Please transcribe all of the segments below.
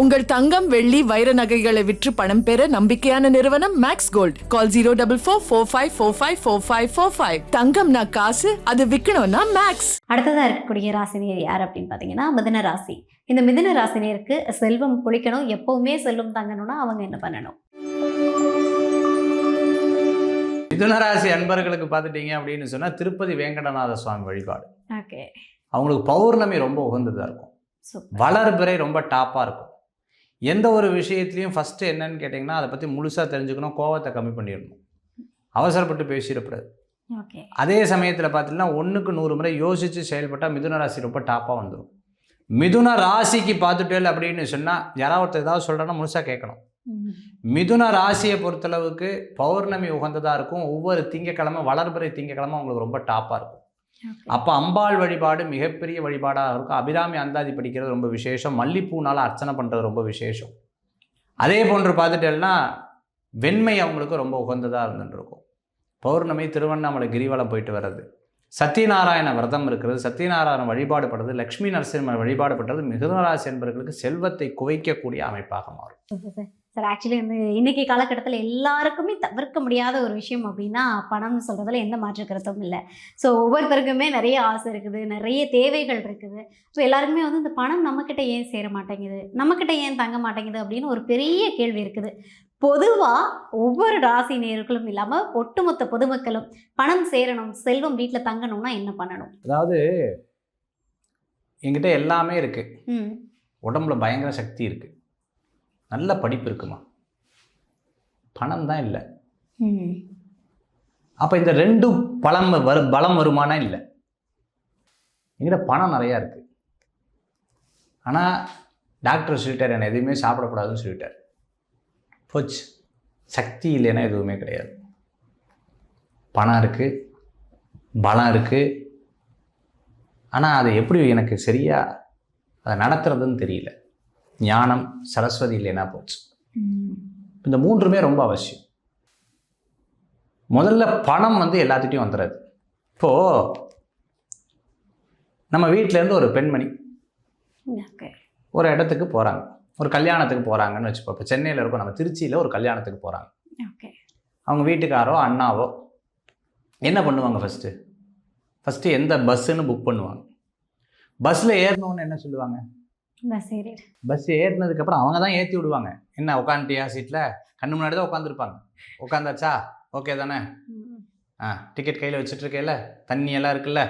உங்கள் தங்கம் வெள்ளி வைர நகைகளை விற்று பணம் பெற நம்பிக்கையான நிறுவனம் Max Gold call zero double four four five four five four five four five தங்கம்னா காசு அது விற்கணும்னா மேக்ஸ் அடுத்ததாக இருக்கக்கூடிய ராசினியர் யார் அப்படின்னு பார்த்தீங்கன்னா மிதுன ராசி. இந்த மிதுன ராசினியருக்கு செல்வம் குளிக்கணும் எப்பவுமே செல்வம் தங்கணும்னா அவங்க என்ன பண்ணணும்? மிதுனராசி அன்பர்களுக்கு பார்த்துட்டீங்க அப்படின்னு சொன்னால் திருப்பதி வேங்கடநாத சுவாமி வழிபாடு. ஓகே. அவங்களுக்கு பௌர்ணமி ரொம்ப உகந்ததாக இருக்கும். சூப்பர். வளர்பிறை ரொம்ப டாப்பாக இருக்கும். எந்த ஒரு விஷயத்துலையும் ஃபஸ்ட்டு என்னன்னு கேட்டிங்கன்னா அதை பற்றி முழுசாக தெரிஞ்சுக்கணும் கோவத்தை கம்மி பண்ணிடணும். அவசரப்பட்டு பேசிடக்கூடாது. அதே சமயத்தில் பார்த்தீங்கன்னா ஒன்றுக்கு நூறு முறை யோசித்து செயல்பட்டால் மிதுன ராசி ரொம்ப டாப்பாக வந்துடும் மிதுன ராசிக்கு பார்த்துட்டேல் அப்படின்னு சொன்னால் யாராவது ஒருத்தர் ஏதாவது சொல்கிறேன்னா முழுசாக கேட்கணும். மிதுன ராசியை பொறுத்தளவுக்கு பௌர்ணமி உகந்ததாக இருக்கும். ஒவ்வொரு திங்கக்கிழமை வளர்பிறை திங்கக்கிழமை அவங்களுக்கு ரொம்ப டாப்பாக இருக்கும். அப்போ அம்பாள் வழிபாடு மிகப்பெரிய வழிபாடாக இருக்கும். அபிராமி அந்தாதி படிக்கிறது ரொம்ப விசேஷம். மல்லிப்பூனால் அர்ச்சனை பண்ணுறது ரொம்ப விசேஷம். அதே போன்று பார்த்துட்டேன்னா வெண்மை அவங்களுக்கு ரொம்ப உகந்ததாக இருந்துட்டு இருக்கும் பௌர்ணமி திருவண்ணாமலை கிரிவலம் போயிட்டு வர்றது. சத்யநாராயண விரதம் இருக்கிறது. சத்யநாராயண வழிபாடு படுறது லக்ஷ்மி நரசிம்மர் வழிபாடு படுறது மிதுனராசி என்பவர்களுக்கு செல்வத்தை குவைக்கக்கூடிய அமைப்பாக மாறும். சார் ஆக்சுவலி வந்து இன்னைக்கு காலகட்டத்தில் எல்லாருக்குமே தவிர்க்க முடியாத ஒரு விஷயம் அப்படின்னா பணம்னு சொல்கிறதுல எந்த மாற்று கருத்தும் இல்லை. ஸோ ஒவ்வொருத்தருக்குமே நிறைய ஆசை இருக்குது நிறைய தேவைகள் இருக்குது. ஸோ எல்லாருக்குமே வந்து இந்த பணம் நம்மக்கிட்ட ஏன் சேர மாட்டேங்குது? நம்மக்கிட்ட ஏன் தங்க மாட்டேங்குது அப்படின்னு ஒரு பெரிய கேள்வி இருக்குது. பொதுவாக ஒவ்வொரு ராசி நேர்களும் இல்லாமல் ஒட்டுமொத்த பொதுமக்களும் பணம் சேரணும் செல்வம் வீட்டில் தங்கணும்னா என்ன பண்ணணும்? அதாவது என்கிட்ட எல்லாமே இருக்குது ம். உடம்புல பயங்கர சக்தி இருக்குது நல்ல படிப்பு இருக்குமா? பணம் தான் இல்லை. அப்போ இந்த ரெண்டும் பலம் வரு பலம் வருமானா இல்லை. என்கிட்ட பணம் நிறையா இருக்குது ஆனால் டாக்டர் சொல்லிட்டார் என்னை எதுவுமே சாப்பிடக்கூடாதுன்னு சொல்லிட்டார். போச்சு. சக்தி இல்லைன்னா எதுவுமே கிடையாது. பணம் இருக்குது பலம் இருக்குது ஆனால் அதை எப்படி எனக்கு சரியா அதை நடத்துறதுன்னு தெரியல. ஞானம் சரஸ்வதி இல்லைன்னா போச்சு. இந்த மூன்றுமே ரொம்ப அவசியம். முதல்ல பணம் வந்து எல்லாத்துட்டையும் வந்துடுறது இப்போது நம்ம வீட்டிலேருந்து ஒரு பெண்மணி ஒரு இடத்துக்கு போகிறாங்க ஒரு கல்யாணத்துக்கு போகிறாங்கன்னு வச்சுப்போம் இப்போ சென்னையில் இருக்கோம். நம்ம திருச்சியில் ஒரு கல்யாணத்துக்கு போகிறாங்க ஓகே. அவங்க வீட்டுக்காரோ அண்ணாவோ என்ன பண்ணுவாங்க ஃபஸ்ட்டு ஃபஸ்ட்டு எந்த பஸ்ஸுன்னு புக் பண்ணுவாங்க. பஸ்ஸில் ஏறினோன்னு என்ன சொல்லுவாங்க? பஸ் ஏறிடு. பஸ் ஏறினதுக்கப்புறம் அவங்க தான் ஏற்றி விடுவாங்க. என்ன உட்காந்துட்டியா சீட்டில் கண்ணு முன்னாடி தான் உட்காந்துருப்பாங்க உட்காந்தாச்சா ஓகே தானே? ஆ டிக்கெட் கையில் வச்சுட்ருக்கேல தண்ணி எல்லாம் இருக்குல்ல?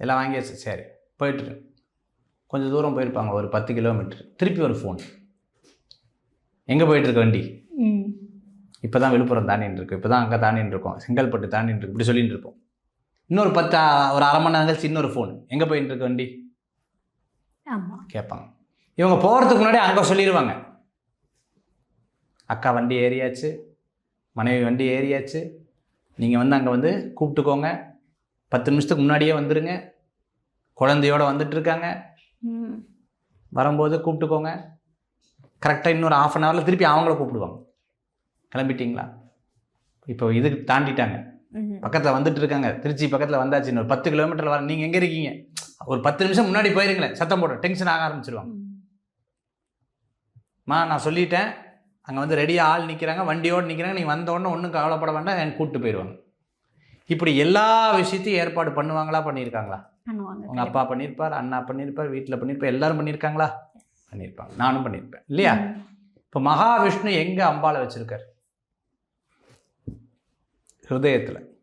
எல்லாம் வாங்கியாச்சு. சரி போயிட்டு கொஞ்சம் தூரம் போயிருப்பாங்க ஒரு பத்து கிலோமீட்டர். திருப்பி ஒரு ஃபோன் எங்கே போயிட்டுருக்க வண்டி? இப்போ தான் விழுப்புரம் தாண்டின்னு இருக்கு இப்போ தான் அங்கே தாண்டின்னு இருக்கோம் செங்கல்பட்டு தாண்டின்னு இருக்கு இப்படி சொல்லிட்டு இருப்போம் இன்னொரு பத்து ஒரு அரை மணி நேரம் கழிச்சு இன்னொரு ஃபோன் எங்கே போயிட்டு இருக்க வண்டி? கேட்பாங்க இவங்க போகிறதுக்கு முன்னாடி அங்கே சொல்லிடுவாங்க அக்கா வண்டி ஏறியாச்சு மனைவி வண்டி ஏறியாச்சு நீங்கள் வந்து அங்கே வந்து கூப்பிட்டுக்கோங்க. பத்து நிமிஷத்துக்கு முன்னாடியே வந்துடுங்க குழந்தையோட வந்துட்டு இருக்காங்க ம். வரும்போது கூப்பிட்டுக்கோங்க. கரெக்டாக இன்னொரு ஆஃப் அன் ஹவரில் திருப்பி அவங்கள கூப்பிடுவாங்க. கிளம்பிட்டீங்களா? இப்போ இதுக்கு தாண்டிட்டாங்க. பக்கத்தில் வந்துட்டு இருக்காங்க திருச்சி பக்கத்தில் வந்தாச்சு. இன்னொரு பத்து கிலோமீட்டரில் வர நீங்கள் எங்கே இருக்கீங்க? ஒரு பத்து நிமிஷம் முன்னாடி போயிருங்களேன். சத்தம் போட டென்ஷன் ஆக ஆரம்பிச்சிருவாங்க. ம். நான் சொல்லிட்டேன். அங்கே வந்து ரெடியாக ஆள் நிற்கிறாங்க வண்டியோடு நிற்கிறாங்க நீங்கள் வந்த உடனே ஒன்றும் கவலைப்பட வேண்டாம். எனக்கு கூப்பிட்டு போயிடுவாங்க. இப்படி எல்லா விஷயத்தையும் ஏற்பாடு பண்ணுவாங்களா? பண்ணியிருக்காங்களா? உங்கள் அப்பா பண்ணியிருப்பார் அண்ணா பண்ணியிருப்பார் வீட்டில் பண்ணியிருப்பார். எல்லாரும் பண்ணியிருக்காங்களா? பண்ணியிருப்பாங்க. நானும் பண்ணியிருப்பேன். இல்லையா. இப்போ மகாவிஷ்ணு எங்கே அம்பாளை வச்சுருக்கார்? ஹிருதயத்தில்.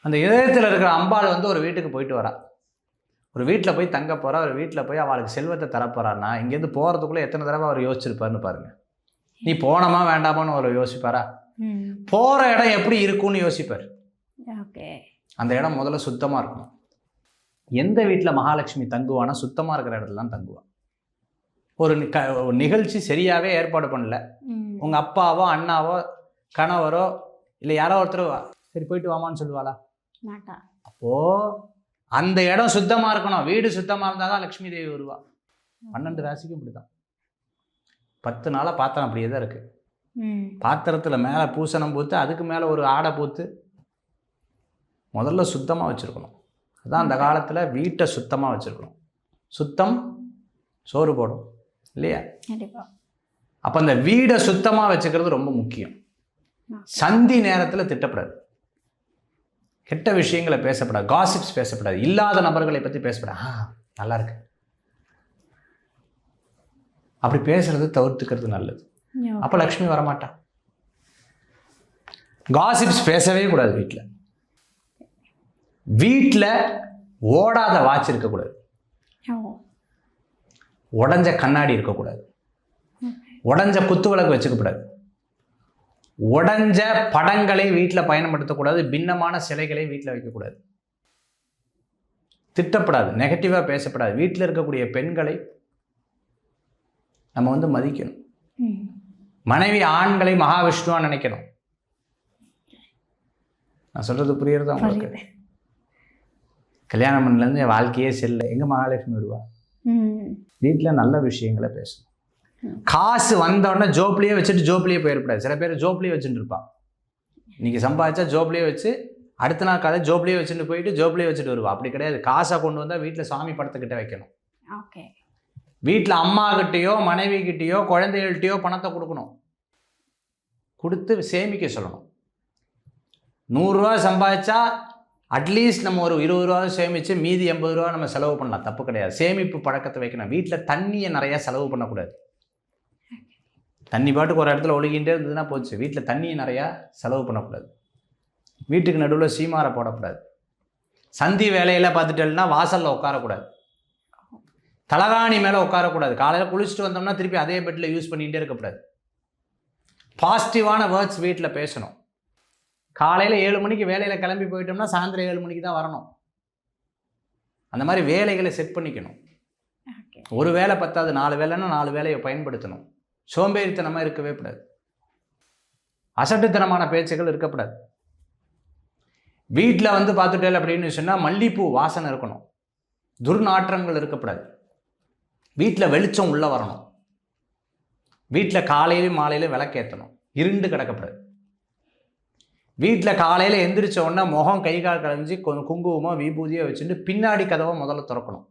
அந்த இதயத்தில் இருக்கிற அம்பாள் வந்து ஒரு வீட்டுக்கு போயிட்டு வரா. ஒரு வீட்டில் போய் தங்க போகிறா ஒரு வீட்டில் போய் அவளுக்கு செல்வத்தை தரப்போறான்னா இங்கேருந்து போகிறதுக்குள்ளே எத்தனை தடவை அவர் யோசிச்சிருப்பாருன்னு பாருங்க. நீ போனோமா வேண்டாமான்னு ஒரு யோசிப்பாரா? போகிற இடம் எப்படி இருக்கும்னு யோசிப்பார். அந்த இடம் முதல்ல சுத்தமாக இருக்கணும். எந்த வீட்டில் மகாலட்சுமி தங்குவானா சுத்தமாக இருக்கிற இடத்துல தான் தங்குவா. ஒரு நிகழ்ச்சி சரியாகவே ஏற்பாடு பண்ணல. உங்கள் அப்பாவோ அண்ணாவோ கணவரோ இல்லை யாரோ ஒருத்தர் சரி போயிட்டு வாமான்னு சொல்லுவாளா? அப்போது அந்த இடம் சுத்தமாக இருக்கணும். வீடு சுத்தமாக இருந்தால் தான் லக்ஷ்மி தேவி வருவா. பன்னெண்டு ராசிக்கும் இப்படி தான் பத்து நாளாக பாத்திரம் அப்படியே தான் இருக்குது பாத்திரத்தில் மேலே பூசணம் பூத்து அதுக்கு மேலே ஒரு ஆடை பூத்து முதல்ல சுத்தமாக வச்சுருக்கணும். அதான் அந்த காலத்தில் வீட்டை சுத்தமாக வச்சுருக்கணும். சுத்தம் சோறு போடும். இல்லையா? கண்டிப்பாக அப்போ அந்த வீடை சுத்தமாக வச்சுக்கிறது ரொம்ப முக்கியம். சந்தி நேரத்தில் திட்டப்படாது. கெட்ட விஷயங்களை பேசப்படாது. காசிப்ஸ் பேசப்படாது. இல்லாத நபர்களை பற்றி பேசப்படாது. ஆ நல்லா இருக்கு. அப்படி பேசுறது தவிர்த்துக்கிறது நல்லது. அப்போ லக்ஷ்மி வரமாட்டா. காசிப்ஸ் பேசவே கூடாது வீட்டில் வீட்டில் ஓடாத வாட்ச் இருக்கக்கூடாது. உடஞ்ச கண்ணாடி இருக்கக்கூடாது. உடஞ்ச குத்து விளக்கு வச்சுக்கக்கூடாது உடஞ்ச படங்களை வீட்டில் பயன்படுத்தக்கூடாது பின்னமான சிலைகளை வீட்டில் வைக்கக்கூடாது. திட்டப்படாது நெகட்டிவாக பேசப்படாது. வீட்டில் இருக்கக்கூடிய பெண்களை நம்ம வந்து மதிக்கணும். மனைவி ஆண்களை மகாவிஷ்ணுவா நினைக்கணும். நான் சொல்றது புரியுறதா உங்களுக்கு? கல்யாணம் பண்ணலேருந்து என் வாழ்க்கையே செல்ல. எங்க மகாலட்சுமி வருவா? வீட்டில் நல்ல விஷயங்களை பேசணும். காசு வந்த உடனே ஜோப்லேயே வச்சுட்டு ஜோப்லேயே போயிடக்கூடாது சில பேர் ஜோப்லேயே வச்சுட்டு இருப்பான் இன்னைக்கு சம்பாதிச்சா ஜோப்லேயே வச்சு அடுத்த நாள் காலை ஜோப்லேயே வச்சுட்டு போயிட்டு ஜோப்லேயே வச்சுட்டு வருவா. அப்படி கிடையாது. காசை கொண்டு வந்தால் வீட்டில் சாமி படத்துக்கிட்ட வைக்கணும். ஓகே. வீட்டில் அம்மா கிட்டேயோ மனைவி கிட்டேயோ குழந்தைகள்கிட்டயோ பணத்தை கொடுக்கணும். கொடுத்து சேமிக்க சொல்லணும். நூறுரூவா சம்பாதிச்சா அட்லீஸ்ட் நம்ம ஒரு இருபது ரூபா சேமித்து மீதி எண்பது ரூபா நம்ம செலவு பண்ணலாம். தப்பு கிடையாது. சேமிப்பு பழக்கத்தை வைக்கணும். வீட்டில் தண்ணியை நிறையா செலவு பண்ணக்கூடாது. தண்ணி பாட்டுக்கு ஒரு இடத்துல ஒழுகின்றே இருந்ததுன்னா போச்சு. வீட்டில் தண்ணியை நிறையா செலவு பண்ணக்கூடாது. வீட்டுக்கு நடுவில் சீமாரை போடக்கூடாது. சந்தி வேலையில் பார்த்துட்டேன்னா வாசலில் உட்காரக்கூடாது. தலகாணி மேலே உட்காரக்கூடாது. காலையில் குளிச்சுட்டு வந்தோம்னா திருப்பி அதே பெட்டில் யூஸ் பண்ணிகிட்டே இருக்கக்கூடாது. பாசிட்டிவான வேர்ட்ஸ் வீட்டில் பேசணும். காலையில் ஏழு மணிக்கு வேலையில் கிளம்பி போயிட்டோம்னா சாயந்தரம் ஏழு மணிக்கு தான் வரணும். அந்த மாதிரி வேலைகளை செட் பண்ணிக்கணும். ஒரு வேலை பத்தாது நாலு வேலைன்னா நாலு வேலையை பயன்படுத்தணும். சோம்பேறித்தனமாக இருக்கவே கூடாது. அசட்டுத்தனமான பேச்சுகள் இருக்கக்கூடாது. வீட்டில் வந்து பார்த்துட்டேன் அப்படின்னு சொன்னால் மல்லிப்பூ வாசனை இருக்கணும். துர்நாற்றங்கள் இருக்கக்கூடாது. வீட்டில் வெளிச்சம் உள்ளே வரணும். வீட்டில் காலையிலையும் மாலையிலையும் விளக்கேற்றணும் இருண்டு கிடக்கப்படாது வீட்டில் காலையில் எந்திரிச்ச உடனே முகம் கை கால் கலைஞ்சி கொஞ்சம் குங்குமமோ வச்சுட்டு பின்னாடி கதவை முதல்ல திறக்கணும்.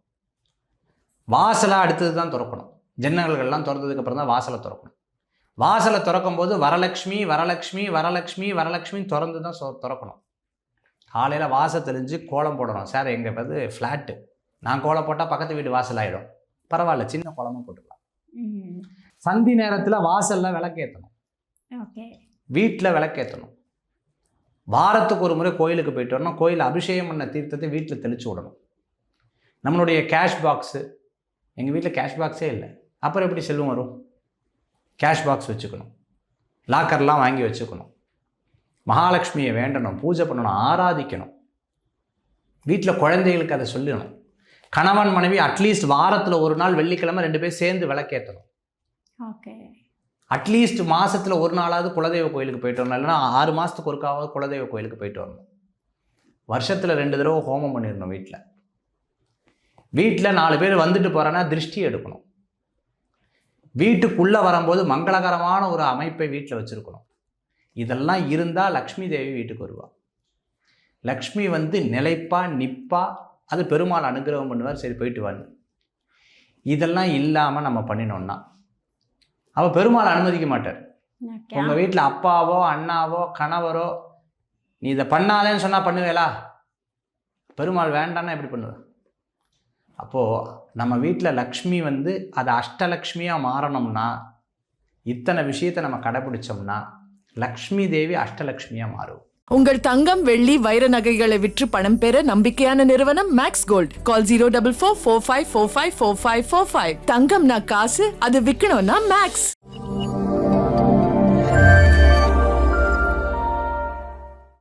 வாசலாக அடுத்தது தான் திறக்கணும். ஜன்னல்கள்லாம் திறந்ததுக்கு அப்புறம் தான் வாசலை திறக்கணும். வாசலை திறக்கும் போது வரலக்ஷ்மி வரலக்ஷ்மி வரலக்ஷ்மி திறந்து தான் சொ- திறக்கணும். காலையில் வாச தெளிஞ்சு கோலம் போடணும். சார் எங்கள் வந்து ஃப்ளாட்டு நான் கோலம் போட்டால் பக்கத்து வீடு வாசல் ஆகிடும் பரவாயில்ல சின்ன கோலமாக போட்டுக்கலாம். சந்தி நேரத்தில் வாசலில் விளக்கேற்றணும் ஓகே. வீட்டில் விளக்கேற்றணும் வாரத்துக்கு ஒரு முறை கோயிலுக்கு போயிட்டு வரணும். கோயில் அபிஷேகம் பண்ண தீர்த்தத்தை வீட்டில் தெளிச்சு விடணும். நம்மளுடைய கேஷ் பாக்ஸு எங்கள் வீட்டில் கேஷ் பாக்ஸே இல்லை. அப்புறம் எப்படி செல்வம் வரும்? கேஷ் பாக்ஸ் வச்சுக்கணும். லாக்கர்லாம் வாங்கி வச்சுக்கணும். மகாலட்சுமியை வேண்டணும் பூஜை பண்ணணும் ஆராதிக்கணும். வீட்டில் குழந்தைகளுக்கு அதை சொல்லணும். கணவன் மனைவி அட்லீஸ்ட் வாரத்தில் ஒரு நாள் வெள்ளிக்கிழமை ரெண்டு பேர் சேர்ந்து விளக்கேற்றணும். ஓகே அட்லீஸ்ட் மாசத்துல ஒரு நாளாவது குலதெய்வ கோயிலுக்கு போயிட்டு வரணும். இல்லைன்னா ஆறு மாதத்துக்கு ஒருக்காவது குலதெய்வ கோயிலுக்கு போயிட்டு வரணும். வருஷத்தில் ரெண்டு தடவை ஹோமம் பண்ணிடணும் வீட்டில் வீட்டில் நாலு பேர் வந்துட்டு போகிறேன்னா திருஷ்டி எடுக்கணும். வீட்டுக்குள்ளே வரும்போது மங்களகரமான ஒரு அமைப்பை வீட்டில் வச்சுருக்கணும். இதெல்லாம் இருந்தால் லக்ஷ்மி தேவி வீட்டுக்கு வருவா. லக்ஷ்மி வந்து நிலைப்பா நிப்பா அது பெருமாள் அனுகிரகம் பண்ணுவார் சரி போயிட்டு வான்னு இதெல்லாம் இல்லாமல் நம்ம பண்ணினோம்னா அவ பெருமாள் அனுமதிக்க மாட்டார். உங்கள் வீட்டில் அப்பாவோ அண்ணாவோ கணவரோ நீ இதை பண்ணாதேன்னு சொன்னால் பண்ணுவேலா? பெருமாள் வேண்டான்னா எப்படி பண்ணுவ? அப்போது நம்ம வீட்டில் லக்ஷ்மி வந்து அது அஷ்டலக்ஷ்மியாக மாறணும்னா இத்தனை விஷயத்தை நம்ம கடைபிடிச்சோம்னா லக்ஷ்மி தேவி அஷ்டலக்ஷ்மியாக மாறும். உங்கள் தங்கம் வெள்ளி வைர நகைகளை விற்று பணம் பெற நம்பிக்கையான நிறுவனம் Max Gold call zero double four four five four five four five four five தங்கம்னா காசு அது விற்கணும்னா மேக்ஸ்